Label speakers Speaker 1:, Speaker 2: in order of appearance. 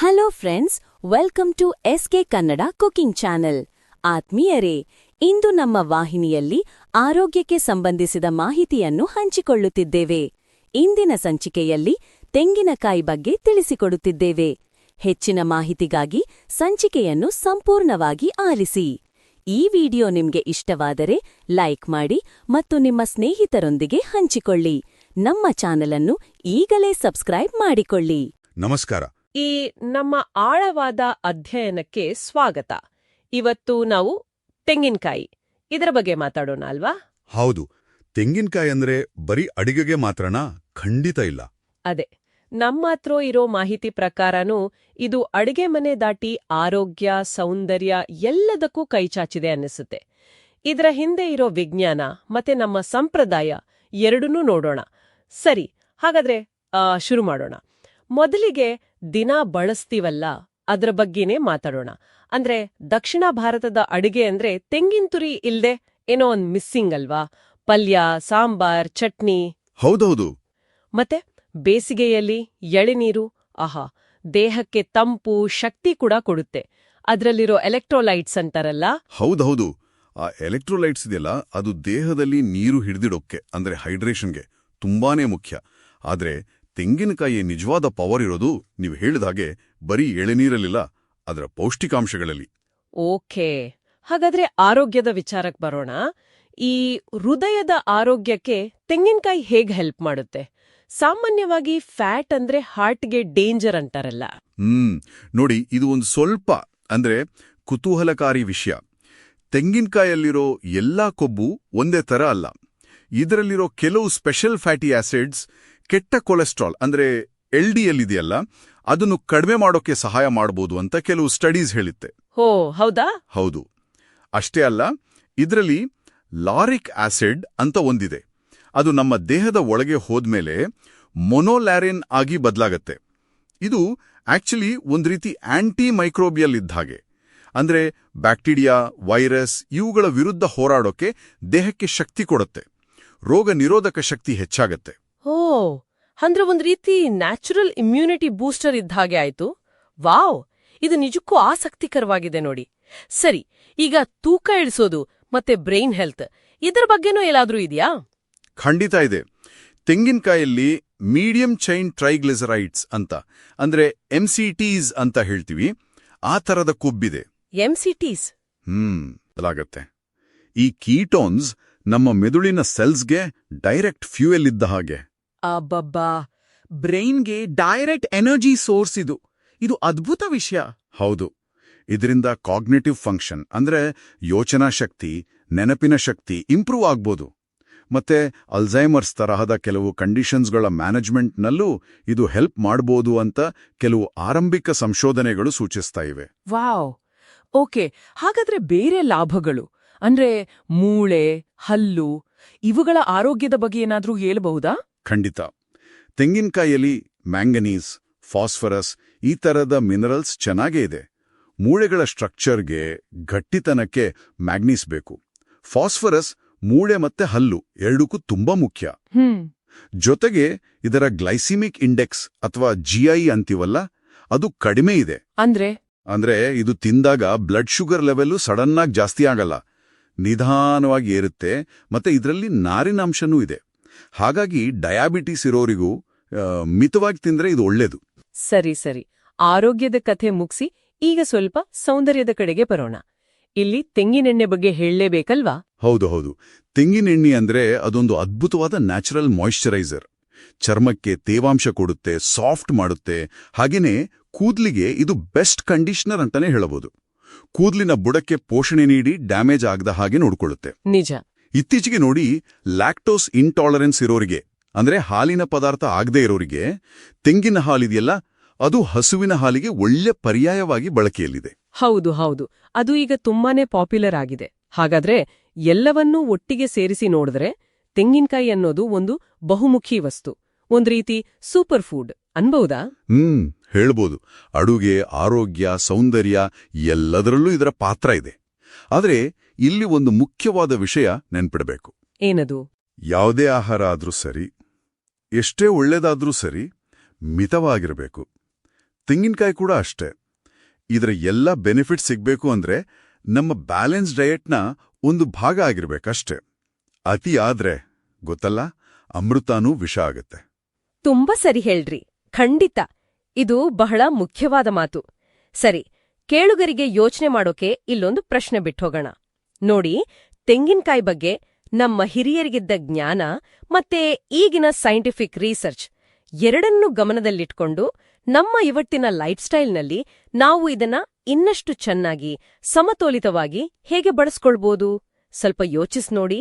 Speaker 1: Hello friends welcome to SK Kannada cooking channel ಆತ್ಮೀಯರೇ, ಇಂದು ನಮ್ಮ ವಾಹಿನಿಯಲ್ಲಿ ಆರೋಗ್ಯಕ್ಕೆ ಸಂಬಂಧಿಸಿದ ಮಾಹಿತಿಯನ್ನು ಹಂಚಿಕೊಳ್ಳುತ್ತಿದ್ದೇವೆ. ಇಂದಿನ ಸಂಚಿಕೆಯಲ್ಲಿ ತೆಂಗಿನಕಾಯಿ ಬಗ್ಗೆ ತಿಳಿಸಿಕೊಡುತ್ತಿದ್ದೇವೆ. ಹೆಚ್ಚಿನ ಮಾಹಿತಿಗಾಗಿ ಸಂಚಿಕೆಯನ್ನು ಸಂಪೂರ್ಣವಾಗಿ ಆಲಿಸಿ. ಈ ವಿಡಿಯೋ ನಿಮ್ಗೆ ಇಷ್ಟವಾದರೆ ಲೈಕ್ ಮಾಡಿ ಮತ್ತು ನಿಮ್ಮ ಸ್ನೇಹಿತರೊಂದಿಗೆ ಹಂಚಿಕೊಳ್ಳಿ. ನಮ್ಮ ಚಾನಲನ್ನು ಈಗಲೇ ಸಬ್ಸ್ಕ್ರೈಬ್ ಮಾಡಿಕೊಳ್ಳಿ.
Speaker 2: ನಮಸ್ಕಾರ.
Speaker 3: ಈ ನಮ್ಮ ಆಳವಾದ ಅಧ್ಯಯನಕ್ಕೆ ಸ್ವಾಗತ. ಇವತ್ತು ನಾವು ತೆಂಗಿನಕಾಯಿ. ಇದರ ಬಗ್ಗೆ ಮಾತಾಡೋಣ ಅಲ್ವಾ?
Speaker 2: ಹೌದು. ತೆಂಗಿನಕಾಯಿ ಅಂದ್ರೆ ಬರೀ ಅಡಿಗೆಗೆ ಮಾತ್ರನಾ ಖಂಡಿತ ಇಲ್ಲ.
Speaker 3: ಅದೇ. ನಮ್ಮತ್ರ ಇರೋ ಮಾಹಿತಿ ಪ್ರಕಾರನೂ ಇದು ಅಡಿಗೆ ಮನೆ ದಾಟಿ ಆರೋಗ್ಯ ಸೌಂದರ್ಯ ಎಲ್ಲದಕ್ಕೂ ಕೈಚಾಚಿದೆ ಅನ್ನಿಸುತ್ತೆ. ಇದರ ಹಿಂದೆ ಇರೋ ವಿಜ್ಞಾನ ಮತ್ತೆ ನಮ್ಮ ಸಂಪ್ರದಾಯ ಎರಡನ್ನೂ ನೋಡೋಣ. ಸರಿ ಹಾಗಾದ್ರೆ ಶುರು ಮಾಡೋಣ. ಮೊದಲಿಗೆ ದಿನ ಬಳಸ್ತೀವಲ್ಲ ಅದ್ರ ಬಗ್ಗೆನೇ ಮಾತಾಡೋಣ. ಅಂದ್ರೆ ದಕ್ಷಿಣ ಭಾರತದ ಅಡುಗೆ ಅಂದ್ರೆ ತೆಂಗಿನ ತುರಿ ಇಲ್ದೆ ಏನೋ ಒಂದ್ ಮಿಸ್ಸಿಂಗ್ ಅಲ್ವಾ? ಪಲ್ಯ ಸಾಂಬಾರ್ ಚಟ್ನಿ.
Speaker 2: ಹೌದೌದು.
Speaker 3: ಮತ್ತೆ ಬೇಸಿಗೆಯಲ್ಲಿ ಎಳೆನೀರು ಆಹಾ ದೇಹಕ್ಕೆ ತಂಪು ಶಕ್ತಿ ಕೂಡ ಕೊಡುತ್ತೆ. ಅದ್ರಲ್ಲಿರೋ ಎಲೆಕ್ಟ್ರೋಲೈಟ್ಸ್ ಅಂತಾರಲ್ಲ?
Speaker 2: ಹೌದೌದು. ಆ ಎಲೆಕ್ಟ್ರೋಲೈಟ್ಸ್ ಇದೆಯಲ್ಲ ಅದು ದೇಹದಲ್ಲಿ ನೀರು ಹಿಡಿದಿಡೋಕ್ಕೆ ಅಂದ್ರೆ ಹೈಡ್ರೇಷನ್ಗೆ ತುಂಬಾನೇ ಮುಖ್ಯ. ಆದ್ರೆ ತೆಂಗಿನಕಾಯಿಯ ನಿಜವಾದ ಪವರ್ ಇರೋದು ನೀವು ಹೇಳಿದ ಹಾಗೆ ಬರೀ ಎಳೆನೀರಲ್ಲಿಲ್ಲ ಅದರ ಪೌಷ್ಟಿಕಾಂಶಗಳಲ್ಲಿ.
Speaker 3: ಓಕೆ. ಹಾಗಾದ್ರೆ ಆರೋಗ್ಯದ ವಿಚಾರಕ್ಕೆ ಬರೋಣ. ಈ ಹೃದಯದ ಆರೋಗ್ಯಕ್ಕೆ ತೆಂಗಿನಕಾಯಿ ಹೇಗ್ ಹೆಲ್ಪ್ ಮಾಡುತ್ತೆ? ಸಾಮಾನ್ಯವಾಗಿ ಫ್ಯಾಟ್ ಅಂದ್ರೆ ಹಾರ್ಟ್ಗೆ ಡೇಂಜರ್ ಅಂತಾರಲ್ಲ.
Speaker 2: ಹ್ಮ್. ನೋಡಿ ಇದು ಒಂದು ಸ್ವಲ್ಪ ಅಂದ್ರೆ ಕುತೂಹಲಕಾರಿ ವಿಷಯ. ತೆಂಗಿನಕಾಯಲ್ಲಿರೋ ಎಲ್ಲಾ ಕೊಬ್ಬು ಒಂದೇ ತರ ಅಲ್ಲ. ಇದರಲ್ಲಿರೋ ಕೆಲವು ಸ್ಪೆಷಲ್ ಫ್ಯಾಟಿ ಆಸಿಡ್ಸ್ ಕೆಟ್ಟ ಕೊಲೆಸ್ಟ್ರಾಲ್ ಅಂದ್ರೆ ಎಲ್ ಡಿ ಎಲ್ ಇದೆಯಲ್ಲ ಅದನ್ನು ಕಡಿಮೆ ಮಾಡೋಕೆ ಸಹಾಯ ಮಾಡಬಹುದು ಅಂತ ಕೆಲವು ಸ್ಟಡೀಸ್ ಹೇಳುತ್ತೆ.
Speaker 3: ಹೌದು?
Speaker 2: ಅಷ್ಟೇ ಅಲ್ಲ ಇದರಲ್ಲಿ ಲಾರಿಕ್ ಆಸಿಡ್ ಅಂತ ಒಂದಿದೆ. ಅದು ನಮ್ಮ ದೇಹದ ಒಳಗೆ ಹೋದ್ಮೇಲೆ ಮೊನೋಲ್ಯಾರಿನ್ ಆಗಿ ಬದಲಾಗತ್ತೆ. ಇದು ಆಕ್ಚುಲಿ ಒಂದು ರೀತಿ ಆಂಟಿ ಮೈಕ್ರೋಬಿಯಲ್ ಇದ್ದ ಹಾಗೆ. ಅಂದ್ರೆ ಬ್ಯಾಕ್ಟೀರಿಯಾ ವೈರಸ್ ಇವುಗಳ ವಿರುದ್ಧ ಹೋರಾಡೋಕೆ ದೇಹಕ್ಕೆ ಶಕ್ತಿ ಕೊಡುತ್ತೆ. ರೋಗ ನಿರೋಧಕ ಶಕ್ತಿ ಹೆಚ್ಚಾಗತ್ತೆ.
Speaker 3: ಓ ಅಂದ್ರೆ ಒಂದ್ ರೀತಿ ನ್ಯಾಚುರಲ್ ಇಮ್ಯುನಿಟಿ ಬೂಸ್ಟರ್ ಇದ್ದ ಹಾಗೆ ಆಯ್ತು. ವಾವ್ ಇದು ನಿಜಕ್ಕೂ ಆಸಕ್ತಿಕರವಾಗಿದೆ ನೋಡಿ. ಸರಿ ಈಗ ತೂಕ ಇಳಿಸೋದು ಮತ್ತೆ ಬ್ರೈನ್ ಹೆಲ್ತ್ ಇದರ ಬಗ್ಗೆನೂ ಎಲ್ಲಾದ್ರೂ ಇದೆಯಾ?
Speaker 2: ಖಂಡಿತ ಇದೆ. ತೆಂಗಿನಕಾಯಲ್ಲಿ ಮೀಡಿಯಂ ಚೈನ್ ಟ್ರೈಗ್ಲಿಸರೈಡ್ಸ್ ಅಂತ ಅಂದ್ರೆ ಎಂಸಿಟೀಸ್ ಅಂತ ಹೇಳ್ತೀವಿ ಆ ಥರದ ಕೊಬ್ಬಿದೆ.
Speaker 3: ಎಂಸಿಟೀಸ್
Speaker 2: ಹ್ಮ್ ಈ ಕೀಟೋನ್ಸ್ ನಮ್ಮ ಮೆದುಳಿನ ಸೆಲ್ಸ್ಗೆ ಡೈರೆಕ್ಟ್ ಫ್ಯೂಯಲ್ ಇದ್ದ ಹಾಗೆ.
Speaker 4: ಅಬ್ಬಬ್ಬಾ! ಬ್ರೈನ್ಗೆ ಡೈರೆಕ್ಟ್ ಎನರ್ಜಿ ಸೋರ್ಸ್ ಇದು. ಇದು ಅದ್ಭುತ ವಿಷಯ.
Speaker 2: ಹೌದು. ಇದರಿಂದ ಕಾಗ್ನೇಟಿವ್ ಫಂಕ್ಷನ್ ಅಂದ್ರೆ ಯೋಚನಾ ಶಕ್ತಿ ನೆನಪಿನ ಶಕ್ತಿ ಇಂಪ್ರೂವ್ ಆಗ್ಬೋದು. ಮತ್ತೆ ಅಲ್ಝೈಮರ್ಸ್ ತರಹದ ಕೆಲವು ಕಂಡೀಷನ್ಸ್ಗಳ ಮ್ಯಾನೇಜ್ಮೆಂಟ್ನಲ್ಲೂ ಇದು ಹೆಲ್ಪ್ ಮಾಡ್ಬೋದು ಅಂತ ಕೆಲವು ಆರಂಭಿಕ ಸಂಶೋಧನೆಗಳು ಸೂಚಿಸ್ತಾ ಇವೆ.
Speaker 4: ವಾವ್! ಓಕೆ ಹಾಗಾದ್ರೆ ಬೇರೆ ಲಾಭಗಳು. ಅಂದ್ರೆ ಮೂಳೆ ಹಲ್ಲು ಇವುಗಳ ಆರೋಗ್ಯದ ಬಗ್ಗೆ ಏನಾದರೂ ಹೇಳಬಹುದಾ?
Speaker 2: ಖಂಡಿತ. ತೆಂಗಿನಕಾಯಿಯಲ್ಲಿ ಮ್ಯಾಂಗನೀಸ್ ಫಾಸ್ಫರಸ್ ಈ ತರದ ಮಿನರಲ್ಸ್ ಚೆನ್ನಾಗೇ ಇದೆ. ಮೂಳೆಗಳ ಸ್ಟ್ರಕ್ಚರ್ಗೆ ಗಟ್ಟಿತನಕ್ಕೆ ಮ್ಯಾಗ್ನೀಸ್ ಬೇಕು. ಫಾಸ್ಫರಸ್ ಮೂಳೆ ಮತ್ತೆ ಹಲ್ಲು ಎರಡಕ್ಕೂ ತುಂಬಾ ಮುಖ್ಯ. ಜೊತೆಗೆ ಇದರ ಗ್ಲೈಸಿಮಿಕ್ ಇಂಡೆಕ್ಸ್ ಅಥವಾ ಜಿಐ ಅಂತೀವಲ್ಲ ಅದು ಕಡಿಮೆ ಇದೆ.
Speaker 4: ಅಂದ್ರೆ?
Speaker 2: ಅಂದ್ರೆ ಇದು ತಿಂದಾಗ ಬ್ಲಡ್ ಶುಗರ್ ಲೆವೆಲ್ ಸಡನ್ ಆಗಿ ಜಾಸ್ತಿ ಆಗಲ್ಲ. ನಿಧಾನವಾಗಿ ಏರುತ್ತೆ ಮತ್ತೆ ಇದರಲ್ಲಿ ನಾರಿನಾಂಶನೂ ಇದೆ. ಹಾಗಾಗಿ ಡಯಾಬಿಟಿಸ್ ಇರೋರಿಗೂ ಮಿತವಾಗಿ ತಿಂದ್ರೆ ಇದು ಒಳ್ಳೇದು.
Speaker 3: ಸರಿ ಸರಿ. ಆರೋಗ್ಯದ ಕಥೆ ಮುಗಿಸಿ ಈಗ ಸ್ವಲ್ಪ ಸೌಂದರ್ಯದ ಕಡೆಗೆ ಬರೋಣ. ಇಲ್ಲಿ ತೆಂಗಿನೆಣ್ಣೆ ಬಗ್ಗೆ ಹೇಳಲೇಬೇಕಲ್ವಾ?
Speaker 2: ಹೌದು ಹೌದು. ತೆಂಗಿನೆಣ್ಣೆ ಅಂದ್ರೆ ಅದೊಂದು ಅದ್ಭುತವಾದ ನ್ಯಾಚುರಲ್ ಮಾಯಿಶ್ಚರೈಸರ್. ಚರ್ಮಕ್ಕೆ ತೇವಾಂಶ ಕೊಡುತ್ತೆ ಸಾಫ್ಟ್ ಮಾಡುತ್ತೆ. ಹಾಗೇನೆ ಕೂದ್ಲಿಗೆ ಇದು ಬೆಸ್ಟ್ ಕಂಡೀಷನರ್ ಅಂತಾನೆ ಹೇಳಬಹುದು. ಕೂದ್ಲಿನ ಬುಡಕ್ಕೆ ಪೋಷಣೆ ನೀಡಿ ಡ್ಯಾಮೇಜ್ ಆಗದ ಹಾಗೆ ನೋಡಿಕೊಳ್ಳುತ್ತೆ.
Speaker 3: ನಿಜ.
Speaker 2: ಇತ್ತೀಚೆಗೆ ನೋಡಿ ಲ್ಯಾಕ್ಟೋಸ್ ಇಂಟಾಲರೆನ್ಸ್ ಇರೋರಿಗೆ ಅಂದ್ರೆ ಹಾಲಿನ ಪದಾರ್ಥ ಆಗದೇ ಇರೋರಿಗೆ ತೆಂಗಿನ ಹಾಲಿದೆಯಲ್ಲ ಅದು ಹಸುವಿನ ಹಾಲಿಗೆ ಒಳ್ಳೆ ಪರ್ಯಾಯವಾಗಿ ಬಳಕೆಯಲ್ಲಿದೆ.
Speaker 3: ಹೌದು ಹೌದು. ಅದು ಈಗ ತುಂಬಾನೇ ಪಾಪ್ಯುಲರ್ ಆಗಿದೆ. ಹಾಗಾದ್ರೆ ಎಲ್ಲವನ್ನೂ ಒಟ್ಟಿಗೆ ಸೇರಿಸಿ ನೋಡಿದ್ರೆ ತೆಂಗಿನಕಾಯಿ ಅನ್ನೋದು ಒಂದು ಬಹುಮುಖಿ ವಸ್ತು. ಒಂದ್ ರೀತಿ ಸೂಪರ್ ಫುಡ್. ಅನ್ಬಹುದಾ?
Speaker 2: ಹ್ಮ್ ಹೇಳ್ಬೋದು. ಅಡುಗೆ ಆರೋಗ್ಯ ಸೌಂದರ್ಯ ಎಲ್ಲದರಲ್ಲೂ ಇದರ ಪಾತ್ರ ಇದೆ. ಆದರೆ ಇಲ್ಲಿ ಒಂದು ಮುಖ್ಯವಾದ ವಿಷಯ ನೆನ್ಪಿಡಬೇಕು.
Speaker 3: ಏನದು?
Speaker 2: ಯಾವುದೇ ಆಹಾರ ಆದ್ರೂ ಸರಿ ಎಷ್ಟೇ ಒಳ್ಳೇದಾದ್ರೂ ಸರಿ ಮಿತವಾಗಿರಬೇಕು. ತೆಂಗಿನಕಾಯಿ ಕೂಡ ಅಷ್ಟೇ. ಇದರ ಎಲ್ಲ ಬೆನಿಫಿಟ್ ಸಿಗಬೇಕು ಅಂದ್ರೆ ನಮ್ಮ ಬ್ಯಾಲೆನ್ಸ್ ಡಯೆಟ್ನ ಒಂದು ಭಾಗ ಆಗಿರ್ಬೇಕಷ್ಟೇ. ಅತಿ ಆದ್ರೆ ಗೊತ್ತಲ್ಲ ಅಮೃತಾನೂ ವಿಷ ಆಗತ್ತೆ.
Speaker 3: ತುಂಬಾ ಸರಿ ಹೇಳ್ರಿ. ಖಂಡಿತ, ಇದು ಬಹಳ ಮುಖ್ಯವಾದ ಮಾತು. ಸರಿ, ಕೇಳುಗರಿಗೆ ಯೋಚನೆ ಮಾಡೋಕೆ ಇಲ್ಲೊಂದು ಪ್ರಶ್ನೆ ಬಿಟ್ಟೋಗೋಣ ನೋಡಿ, ತೆಂಗಿನಕಾಯಿ ಬಗ್ಗೆ ನಮ್ಮ ಹಿರಿಯರಿಗಿದ್ದ ಜ್ಞಾನ ಮತ್ತೆ ಈಗಿನ ಸೈಂಟಿಫಿಕ್ ರಿಸರ್ಚ್ ಎರಡನ್ನೂ ಗಮನದಲ್ಲಿಟ್ಕೊಂಡು ನಮ್ಮ ಇವತ್ತಿನ ಲೈಫ್ ಸ್ಟೈಲ್ನಲ್ಲಿ ನಾವು ಇದನ್ನ ಇನ್ನಷ್ಟು ಚೆನ್ನಾಗಿ, ಸಮತೋಲಿತವಾಗಿ ಹೇಗೆ ಬಳಸ್ಕೊಳ್ಬೋದು? ಸ್ವಲ್ಪ ಯೋಚಿಸ್ ನೋಡಿ.